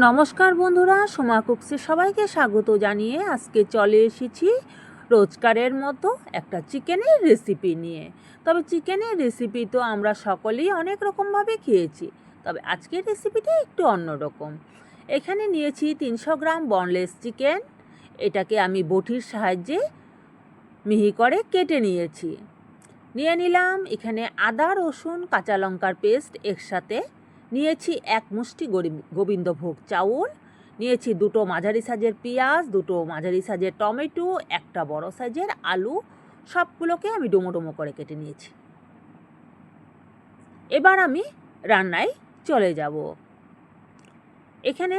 নমস্কার বন্ধুরা, সোমা কুকসে সবাইকে স্বাগত জানিয়ে আজকে চলে এসেছি রোজকারের মতো একটা চিকেনের রেসিপি নিয়ে। তবে চিকেনের রেসিপি তো আমরা সকলেই অনেক রকমভাবে খেয়েছি, তবে আজকের রেসিপিটা একটু অন্যরকম এখানে নিয়েছি তিনশো গ্রাম বনলেস চিকেন এটাকে আমি বটির সাহায্যে মিহি করে কেটে নিয়েছি। নিয়ে নিলাম এখানে আদা, রসুন, কাঁচা লঙ্কার পেস্ট একসাথে নিয়েছি এক মুষ্টি গোবিন্দভোগ চাউল, নিয়েছি দুটো মাঝারি সাইজের পেঁয়াজ, দুটো মাঝারি সাইজের টমেটো, একটা বড় সাইজের আলু, সবগুলোকে আমি ডোমো ডোমো করে কেটে নিয়েছি। এবার আমি রান্নায় চলে যাব। এখানে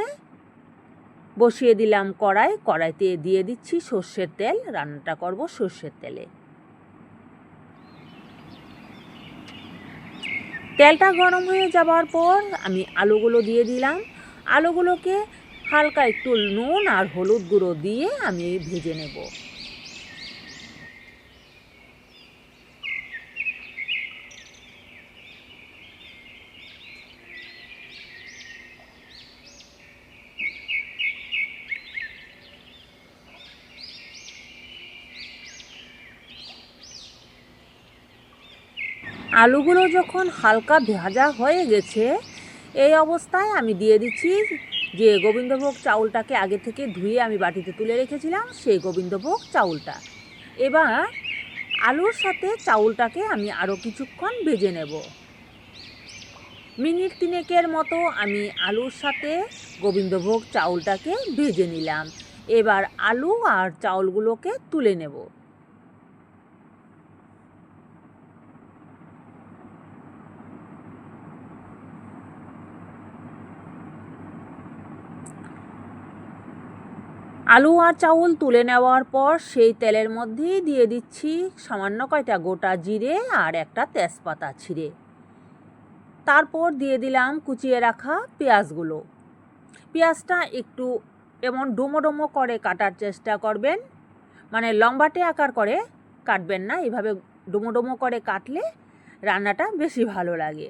বসিয়ে দিলাম কড়াই, কড়াইতে দিয়ে দিচ্ছি সর্ষের তেল, রান্নাটা করব সর্ষের তেলে। তেলটা গরম হয়ে যাওয়ার পর আমি আলুগুলো দিয়ে দিলাম। আলুগুলোকে হালকা একটু নুন আর হলুদ গুঁড়ো দিয়ে আমি ভেজে নেব। আলুগুলো যখন হালকা ভাজা হয়ে গেছে, এই অবস্থায় আমি দিয়ে দিচ্ছি যে গোবিন্দভোগ চাউলটাকে আগে থেকে ধুয়ে আমি বাটিতে তুলে রেখেছিলাম, সেই গোবিন্দভোগ চাউলটা। এবার আলুর সাথে চাউলটাকে আমি আরও কিছুক্ষণ ভেজে নেব। মিনিট তিনেকের মতো আমি আলুর সাথে গোবিন্দভোগ চাউলটাকে ভেজে নিলাম। এবার আলু আর চাউলগুলোকে তুলে নেব। আলু আর চাউল তুলে নেওয়ার পর সেই তেলের মধ্যেই দিয়ে দিচ্ছি সামান্য কয়টা গোটা জিরে আর একটা তেজপাতা ছিঁড়ে। তারপর দিয়ে দিলাম কুচিয়ে রাখা পেঁয়াজগুলো। পেঁয়াজটা একটু এমন ডোমো ডোমো করে কাটার চেষ্টা করবেন মানে লম্বাটে আকার করে কাটবেন না, এভাবে ডোমো ডোমো করে কাটলে রান্নাটা বেশি ভালো লাগে।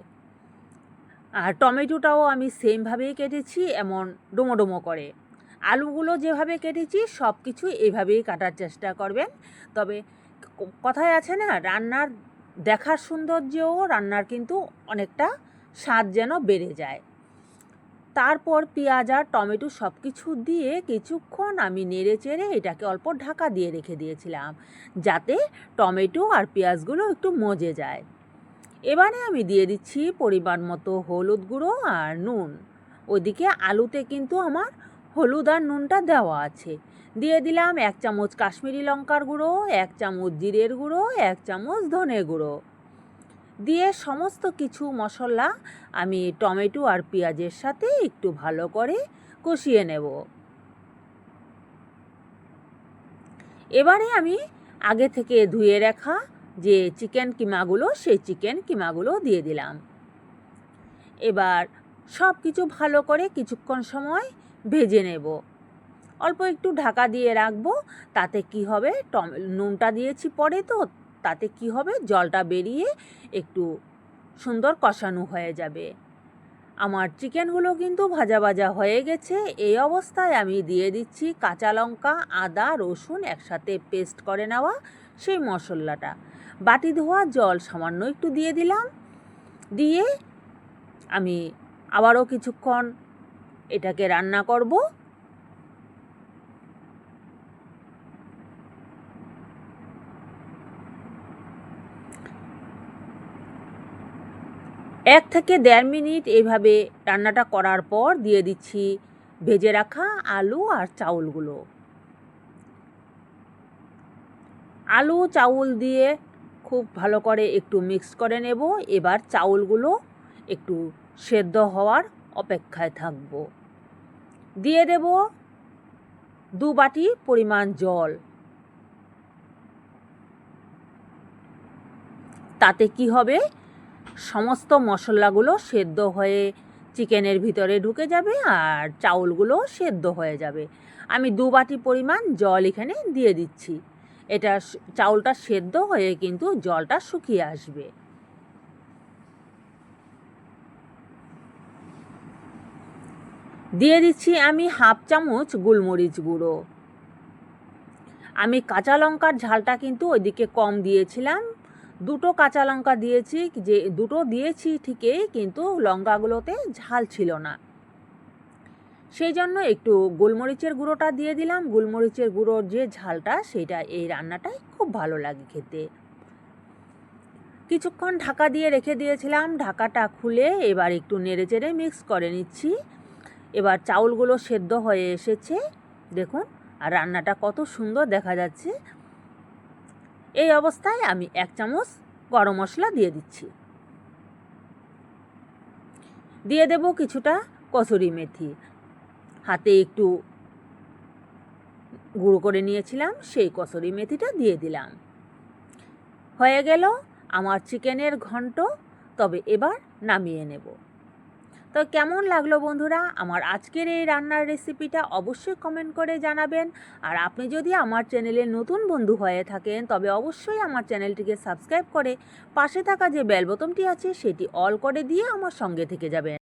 আর টমেটোটাও আমি সেমভাবেই কেটেছি, এমন ডোমো ডোমো করে। আলুগুলো যেভাবে কেটেছি সব কিছু এইভাবেই কাটার চেষ্টা করবেন। তবে কথায় আছে না, রান্নার দেখার সৌন্দর্যও রান্নার কিন্তু অনেকটা স্বাদ যেন বেড়ে যায়। তারপর পেঁয়াজ আর টমেটো সব কিছু দিয়ে কিছুক্ষণ আমি নেড়ে চেড়ে এটাকে অল্প ঢাকা দিয়ে রেখে দিয়েছিলাম, যাতে টমেটো আর পেঁয়াজগুলো একটু মজে যায়। এবারে আমি দিয়ে দিচ্ছি পরিমাণ মতো হলুদ গুঁড়ো আর নুন। ওইদিকে আলুতে কিন্তু আমার হলুদ আর নুনটা দেওয়া আছে। দিয়ে দিলাম এক চামচ কাশ্মীরি লঙ্কার গুঁড়ো, এক চামচ জিরের গুঁড়ো, এক চামচ ধনে গুঁড়ো। দিয়ে সমস্ত কিছু মশলা আমি টমেটো আর পেঁয়াজের সাথে একটু ভালো করে কষিয়ে নেব। এবারে আমি আগে থেকে ধুয়ে রাখা যে চিকেন কিমাগুলো, সেই চিকেন কিমাগুলো দিয়ে দিলাম। এবার সব কিছু ভালো করে কিছুক্ষণ সময় ভেজে নেব। অল্প একটু ঢাকা দিয়ে রাখব, তাতে কি হবে? টম, নুনটা দিয়েছি পরে তো, তাতে কি হবে? জলটা বেরিয়ে একটু সুন্দর কষানো হয়ে যাবে। আমার চিকেনগুলো কিন্তু ভাজা ভাজা হয়ে গেছে। এই অবস্থায় আমি দিয়ে দিচ্ছি কাঁচা লঙ্কা, আদা, রসুন একসাথে পেস্ট করে নেওয়া সেই মশলাটা। বাটি ধোয়া জল সামান্য একটু দিয়ে দিলাম। দিয়ে আমি আবারও কিছুক্ষণ এটাকে রান্না করব। এক থেকে দেড় মিনিট এইভাবে রান্নাটা করার পর দিয়ে দিচ্ছি ভেজে রাখা আলু আর চাউলগুলো। আলু, চাউল দিয়ে খুব ভালো করে একটু মিক্স করে নেব। এবার চাউলগুলো একটু সেদ্ধ হওয়ার অপেক্ষায় থাকব। দিয়ে দেব দু বাটি পরিমাণ জল। তাতে কি হবে? সমস্ত মশলাগুলো সেদ্ধ হয়ে চিকেনের ভিতরে ঢুকে যাবে আর চাউলগুলো সেদ্ধ হয়ে যাবে। আমি দু বাটি পরিমাণ জল এখানে দিয়ে দিচ্ছি। এটা চাউলটা সেদ্ধ হয়ে কিন্তু জলটা শুকিয়ে আসবে। দিয়ে দিচ্ছি আমি হাফ চামচ গোলমরিচ গুঁড়ো। আমি কাঁচা লঙ্কার ঝালটা কিন্তু ওইদিকে কম দিয়েছিলাম। দুটো কাঁচা লঙ্কা দিয়েছি, যে দুটো দিয়েছি ঠিকই, কিন্তু লঙ্কাগুলোতে ঝাল ছিল না। সেই জন্য একটু গোলমরিচের গুঁড়োটা দিয়ে দিলাম। গোলমরিচের গুঁড়োর যে ঝালটা সেটা এই রান্নাটাই খুব ভালো লাগে খেতে। কিছুক্ষণ ঢাকা দিয়ে রেখে দিয়েছিলাম। ঢাকাটা খুলে এবার একটু নেড়ে চেড়ে মিক্স করে নিচ্ছি। এবার চাউলগুলো সেদ্ধ হয়ে এসেছে। দেখুন, আর রান্নাটা কত সুন্দর দেখা যাচ্ছে। এই অবস্থায় আমি এক চামচ গরম মশলা দিয়ে দিচ্ছি। দিয়ে দেব কিছুটা কসুরি মেথি। হাতে একটু গুঁড়ো করে নিয়েছিলাম, সেই কসুরি মেথিটা দিয়ে দিলাম। হয়ে গেল আমার চিকেনের ঘন্ট, তবে এবার নামিয়ে নেব। তো কেমন লাগল বন্ধুরা? আমার আজকের এই রান্নার রেসিপিটা অবশ্যই কমেন্ট করে জানাবেন। আর আপনি যদি আমার চ্যানেলে নতুন বন্ধু হয়ে থাকেন, তবে অবশ্যই আমার চ্যানেলটিকে সাবস্ক্রাইব করে পাশে থাকা যে বেল বোতামটি আছে, সেটি অল করে দিয়ে আমার সঙ্গে থেকে যাবেন।